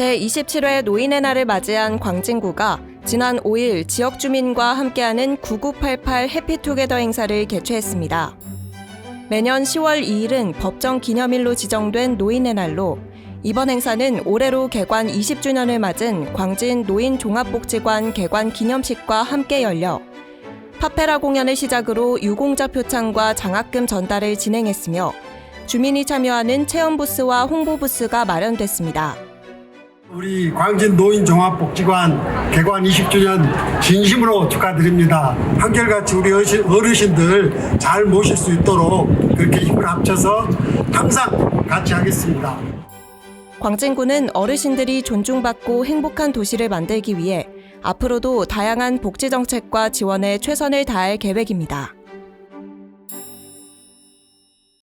제27회 노인의 날을 맞이한 광진구가 지난 5일 지역 주민과 함께하는 9988 해피투게더 행사를 개최했습니다. 매년 10월 2일은 법정 기념일로 지정된 노인의 날로 이번 행사는 올해로 개관 20주년을 맞은 광진 노인 종합복지관 개관 기념식과 함께 열려 파페라 공연을 시작으로 유공자 표창과 장학금 전달을 진행했으며 주민이 참여하는 체험 부스와 홍보 부스가 마련됐습니다. 우리 광진 노인 종합복지관 개관 20주년 진심으로 축하드립니다. 한결같이 우리 어르신- 어르신들 잘 모실 수 있도록 그렇게 힘을 합쳐서 항상 같이 하겠습니다. 광진구는 어르신들이 존중받고 행복한 도시를 만들기 위해 앞으로도 다양한 복지 정책과 지원에 최선을 다할 계획입니다.